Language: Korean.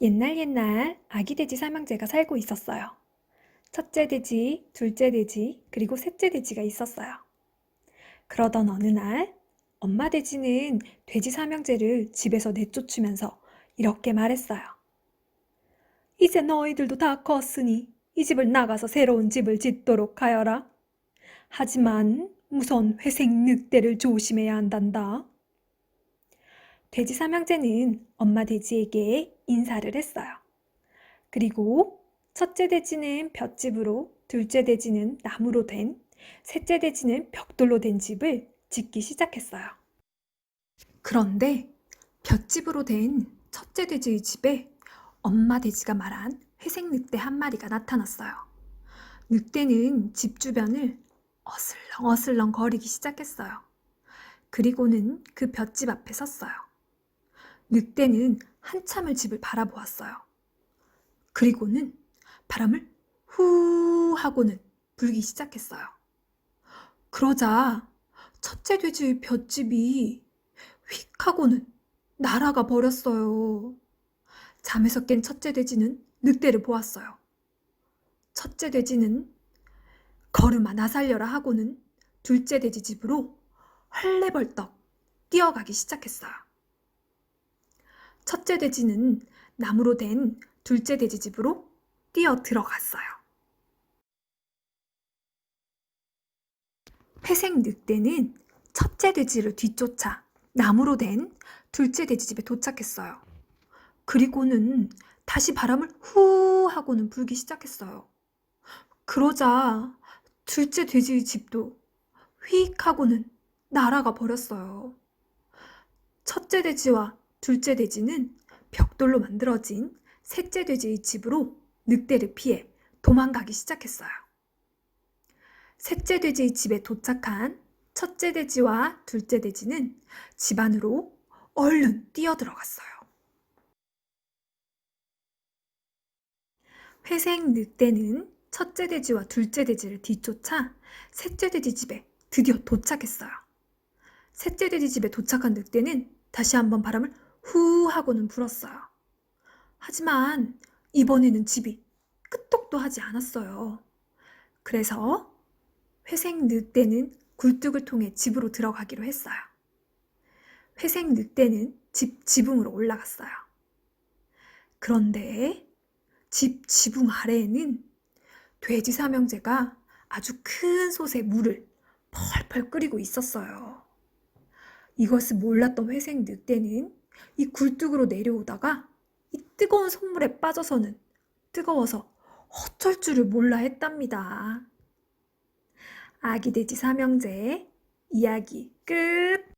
옛날 옛날 아기 돼지 삼형제가 살고 있었어요. 첫째 돼지, 둘째 돼지, 그리고 셋째 돼지가 있었어요. 그러던 어느 날 엄마 돼지는 돼지 삼형제를 집에서 내쫓으면서 이렇게 말했어요. 이제 너희들도 다 컸으니 이 집을 나가서 새로운 집을 짓도록 하여라. 하지만 우선 회색 늑대를 조심해야 한단다. 돼지 삼형제는 엄마 돼지에게 인사를 했어요. 그리고 첫째 돼지는 볏집으로, 둘째 돼지는 나무로 된, 셋째 돼지는 벽돌로 된 집을 짓기 시작했어요. 그런데 볏집으로 된 첫째 돼지의 집에 엄마 돼지가 말한 회색 늑대 한 마리가 나타났어요. 늑대는 집 주변을 어슬렁 어슬렁 거리기 시작했어요. 그리고는 그 볏집 앞에 섰어요. 늑대는 한참을 집을 바라보았어요. 그리고는 바람을 후 하고는 불기 시작했어요. 그러자 첫째 돼지의 볏집이 휙 하고는 날아가 버렸어요. 잠에서 깬 첫째 돼지는 늑대를 보았어요. 첫째 돼지는 걸음아 나 살려라 하고는 둘째 돼지 집으로 헐레벌떡 뛰어가기 시작했어요. 첫째 돼지는 나무로 된 둘째 돼지 집으로 뛰어 들어갔어요. 회색 늑대는 첫째 돼지를 뒤쫓아 나무로 된 둘째 돼지 집에 도착했어요. 그리고는 다시 바람을 후 하고는 불기 시작했어요. 그러자 둘째 돼지의 집도 휙 하고는 날아가 버렸어요. 첫째 돼지와 둘째 돼지는 벽돌로 만들어진 셋째 돼지의 집으로 늑대를 피해 도망가기 시작했어요. 셋째 돼지의 집에 도착한 첫째 돼지와 둘째 돼지는 집 안으로 얼른 뛰어들어갔어요. 회색 늑대는 첫째 돼지와 둘째 돼지를 뒤쫓아 셋째 돼지 집에 드디어 도착했어요. 셋째 돼지 집에 도착한 늑대는 다시 한번 바람을 후 하고는 불었어요. 하지만 이번에는 집이 끄떡도 하지 않았어요. 그래서 회색 늑대는 굴뚝을 통해 집으로 들어가기로 했어요. 회색 늑대는 집 지붕으로 올라갔어요. 그런데 집 지붕 아래에는 돼지 삼형제가 아주 큰 솥에 물을 펄펄 끓이고 있었어요. 이것을 몰랐던 회색 늑대는 이 굴뚝으로 내려오다가 이 뜨거운 속물에 빠져서는 뜨거워서 어쩔 줄을 몰라 했답니다. 아기 돼지 삼형제 이야기 끝!